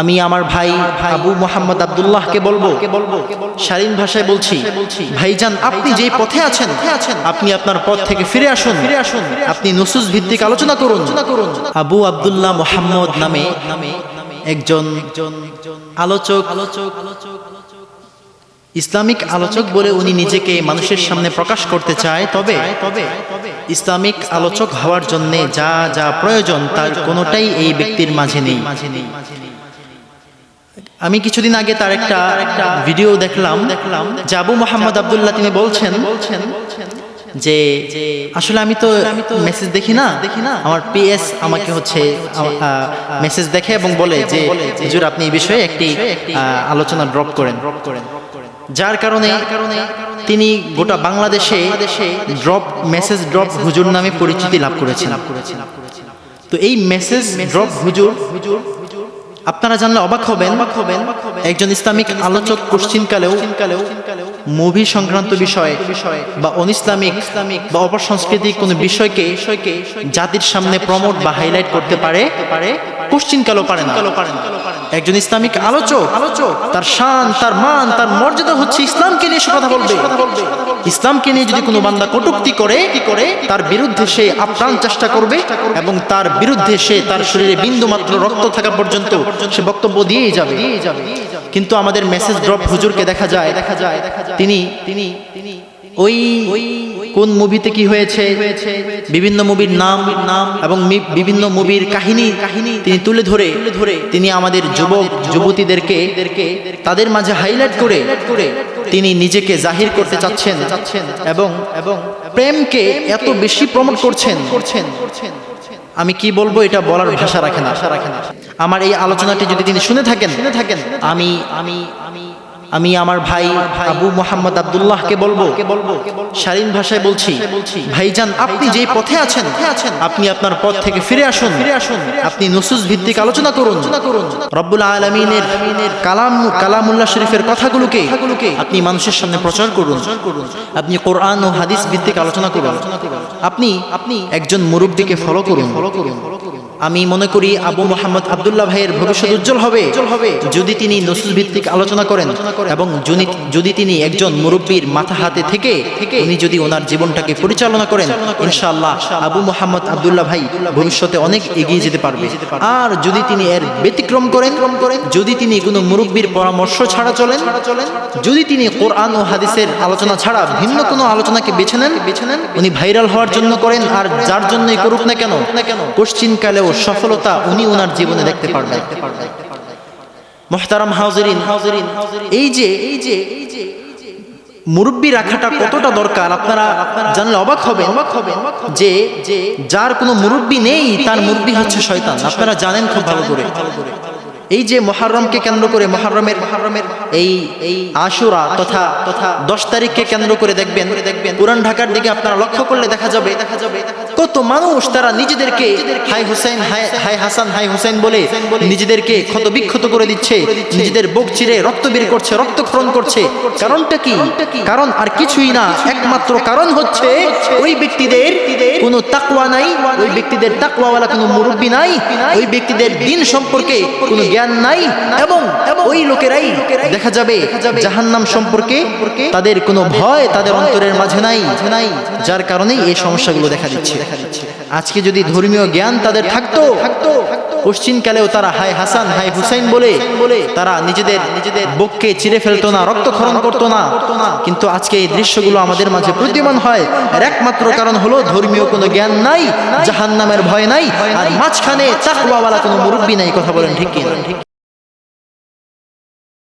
আমি আমার ভাই আবু মোহাম্মদ আব্দুল্লাহকে বলব। শালীন ভাষায় বলছি, ভাইজান, আপনি যেই পথে আছেন, আপনি আপনার পথ থেকে ফিরে আসুন। ফিরে আসুন আপনি নুসুস ভিত্তিক আলোচনা করুন। আবু আব্দুল্লাহ মোহাম্মদ নামে একজন আলোচক আলোচক ইসলামিক আলোচক বলে উনি নিজেকে মানুষের সামনে প্রকাশ করতে চায়। তবে তবে ইসলামিক আলোচক হওয়ার জন্য যা যা প্রয়োজন, তার কোনোটাই এই ব্যক্তির মাঝে নেই। আমি কিছুদিন আগে তার একটা ভিডিও দেখলাম দেখলাম আবু মোহাম্মদ আবদুল্লাহ তিনি বলছেন বলছেন যে, আসলে আমি তো মেসেজ দেখি না। দেখি না আমার পিএস আমাকে হচ্ছে মেসেজ দেখে এবং বলে যে, হুজুর, আপনি এই বিষয়ে একটি আলোচনা ড্রপ করেন। ড্রপ করেন যার কারণে তিনি গোটা বাংলাদেশে ড্রপ মেসেজ ড্রপ হুজুর নামে পরিচিতি লাভ করেছেন। তো এই মেসেজ ড্রপ হুজুর হুজুর আপনারা জানলে অবাক হবেন, একজন ইসলামিক আলোচক কোশ্চিনকালেও মুভি সংক্রান্ত বিষয়ে বা অনিসলামিক ইসলামিক বা অপসংস্কৃতিক কোনো বিষয়কে জাতির সামনে প্রমোট বা হাইলাইট করতে পারে? কোশ্চিনকালেও পারে না। একজন ইসলামিক আলোচক আলোচক তার শান, তার মান, তার মর্যাদা হচ্ছে ইসলামকে নিয়ে কথা বলবে। ইসলামকে নিয়ে যদি কোনো বান্দা কটুক্তি করে কি করে তার বিরুদ্ধে সে আপ্রাণ চেষ্টা করবে এবং তার বিরুদ্ধে সে তার শরীরে বিন্দু মাত্র রক্ত থাকা পর্যন্ত সে বক্তব্য দিয়েই যাবে। কিন্তু আমাদের মেসেজ ড্রপ হুজুরকে দেখা যায় দেখা যায় তিনি তিনি তিনি ওই কোন মুভিতে কি হয়েছে? বিভিন্ন মুভির নাম নাম এবং বিভিন্ন মুভির কাহিনী কাহিনী তিনি তুলে ধরে ধরে তিনি আমাদের যুবক, যুবতীদেরকে, তাদের মাঝে হাইলাইট করে তিনি নিজেকে জাহির করতে চাচ্ছেন এবং এবং প্রেমকে এত বেশি প্রমোট করছেন। করছেন আমি কি বলব এটা বলার ভাষা রাখে না। রাখে না আমার এই আলোচনাটি যদি তিনি শুনে থাকেন শুনে থাকেন আমি আমি আমি আমি আমার ভাই আবু মোহাম্মদ আব্দুল্লাহকে বলব। শালীন ভাষায় বলছি, ভাইজান, আপনি যেই পথে আছেন, আপনি আপনার পথ থেকে ফিরে আসুন। ফিরে আসুন আপনি নুসুস ভিত্তিক আলোচনা করুন। রব্বুল আলমিনের কালাম, কালামুল্লাহ শরীফের কথাগুলোকে আপনি মানুষের সামনে প্রচার করুন। আপনি কোরআন ও হাদিস ভিত্তিক আলোচনা করুন। আপনি আপনি একজন মুরব্বীকে ফলো করুন ফলো করুন। আমি মনে করি আবু মোহাম্মদ আবদুল্লাহ ভাইয়ের ভবিষ্যৎ উজ্জ্বল হবে। যদি তিনি নসুস ভিত্তিক আলোচনা করেন এবং যদি তিনি একজন মুরব্বীর মাথা হাতে থেকে উনি যদি ওনার জীবনটাকে পরিচালনা করেন ইনশাআল্লাহ আবু মোহাম্মদ আবদুল্লাহ ভাই ভবিষ্যতে অনেক এগিয়ে যেতে পারবে। আর যদি তিনি এর ব্যতিক্রম করেন যদি তিনি কোনো মুরব্বীর পরামর্শ ছাড়া চলেন যদি তিনি কোরআন ও হাদিসের আলোচনা ছাড়া ভিন্ন কোনো আলোচনাকে বেছে নেন বেছে নেন উনি ভাইরাল হওয়ার জন্য করেন আর যার জন্যই করুক না কেন না কেন কোশ্চিনকালেও সফলতা উনি ওনার জীবনে দেখতে পারবেন। মোহতারাম হাউজরিন হাউজরিন এই যে এই যে এই যে মুরব্বী রাখাটা কতটা দরকার? আপনারা জানলে অবাক হবে অবাক হবে যে যে যার কোনো মুরব্বী নেই তার মুরব্বী হচ্ছে শয়তান। আপনারা জানেন খুব ভালো করে। এই যে মহারমকে কেন্দ্র করে মহারমের মহারমের এই এই আশুরা তথা তথা দশ তারিখকে কেন্দ্র করে দেখবেন দেখবেন পুরান ঢাকার দিকে আপনারা লক্ষ্য করলে দেখা যাবে দেখা যাবে কত মানুষ তারা নিজেদেরকে হাই হাই হাসান, হাই বলে নিজেদেরকে ক্ষত বিক্ষত করে দিচ্ছে, নিজেদের বুক চিরে রক্ত বের করছে, রক্তক্ষরণ করছে। কারণটা কি? কারণ আর কিছুই না, একমাত্র কারণ হচ্ছে ওই ব্যক্তিদের কোনো তাকওয়া নাই, ওই ব্যক্তিদের তাকওয়াওয়ালা কোনো মুরব্বী নাই, ওই ব্যক্তিদের দিন সম্পর্কে কোনো জ্ঞান নাই, এবং ওই লোকেরাই দেখা যাবে জাহান্নাম সম্পর্কে তাদের কোনো ভয় তাদের অন্তরের মাঝে নাই, যার কারণেই এই সমস্যাগুলো দেখা দিচ্ছে। আজকে যদি ধর্মীয় জ্ঞান তাদের থাকতো থাকতো পশ্চিমকালেও তারা হাই হাসান হাই হুসাইন বলে তারা নিজেদের নিজেদের বুককে চিরে ফেলতো না রক্ত রক্তক্ষরণ করতো না। কিন্তু আজকে এই দৃশ্যগুলো আমাদের মাঝে প্রতিমান হয়। আর একমাত্র কারণ হলো ধর্মীয় কোনো জ্ঞান নাই, জাহান্নামের ভয় নাই, আর মাঝখানে তাকওয়াওয়ালা কোনো মুরব্বী নাই, কথা বলেন ঠিক কি